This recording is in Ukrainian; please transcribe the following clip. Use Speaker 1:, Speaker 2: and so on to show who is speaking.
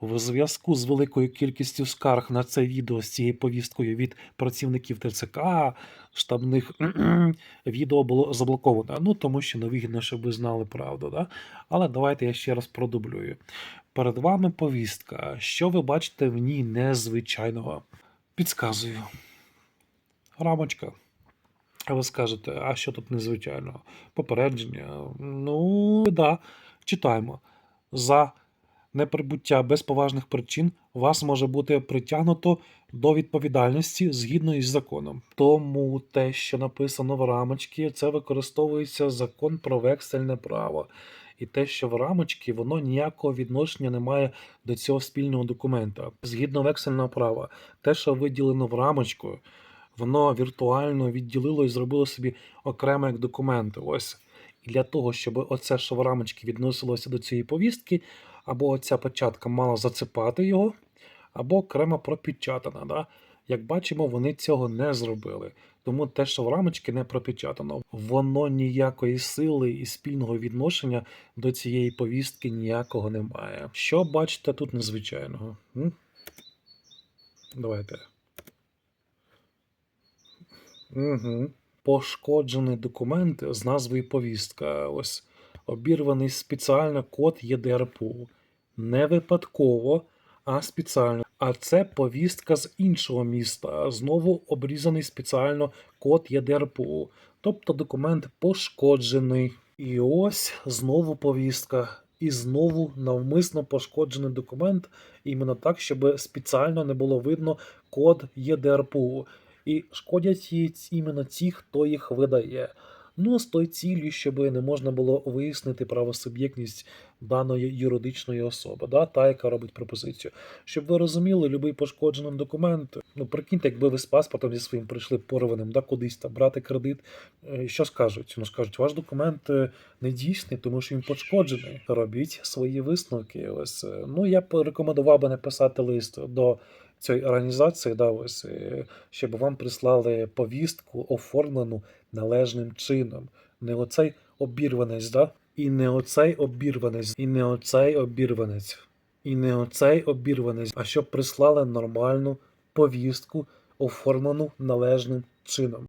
Speaker 1: В зв'язку з великою кількістю скарг на це відео з цією повісткою від працівників ТЦК, штабних відео було заблоковано. Ну тому що невигідно, щоб ви знали правду. Да? Але давайте я ще раз продублюю. Перед вами повістка. Що ви бачите в ній незвичайного? Підказую. Рамочка. А ви скажете, а що тут незвичайного? Попередження. Ну, да. Читаємо. За неприбуття без поважних причин вас може бути притягнуто до відповідальності згідно із законом. Тому те, що написано в рамочці, це використовується закон про вексельне право. І те, що в рамочці, воно ніякого відношення не має до цього спільного документа. Згідно вексельного права, те, що виділено в рамочку, воно віртуально відділило і зробило собі окремо як документи. Ось. І для того, щоб оце, що в рамочці відносилося до цієї повістки, або оця початка мала зацепати його, або окремо пропечатана. Да? Як бачимо, вони цього не зробили. Тому те, що в рамочці не пропечатано, воно ніякої сили і спільного відношення до цієї повістки ніякого не має. Що бачите тут незвичайного? М? Давайте. Угу. Пошкоджений документ з назвою повістка. Ось обірваний спеціально код ЄДРПУ. Не випадково, а спеціально. А це повістка з іншого міста. Знову обрізаний спеціально код ЄДРПУ. Тобто документ пошкоджений. І ось знову повістка. І знову навмисно пошкоджений документ, іменно так, щоб спеціально не було видно код ЄДРПУ. І шкодять їй іменно ті, хто їх видає. Ну, з той цілі, щоб не можна було вияснити правосуб'єктність даної юридичної особи, да, та, яка робить пропозицію. Щоб ви розуміли, любий пошкоджений документ, ну прикиньте, якби ви з паспортом зі своїм прийшли порваним, да, кудись там брати кредит. е, Що скажуть? Ну скажуть, ваш документ е, не дійсний, тому що він пошкоджений. Робіть свої висновки. Ось е, ну я б рекомендував би написати лист до цієї організації, да, ось, е, щоб вам прислали повістку, оформлену належним чином. Не оцей обірванець, да? і не оцей обірванець, і не оцей обірванець, і не оцей обірванець, а щоб прислали нормальну повістку, оформлену належним чином.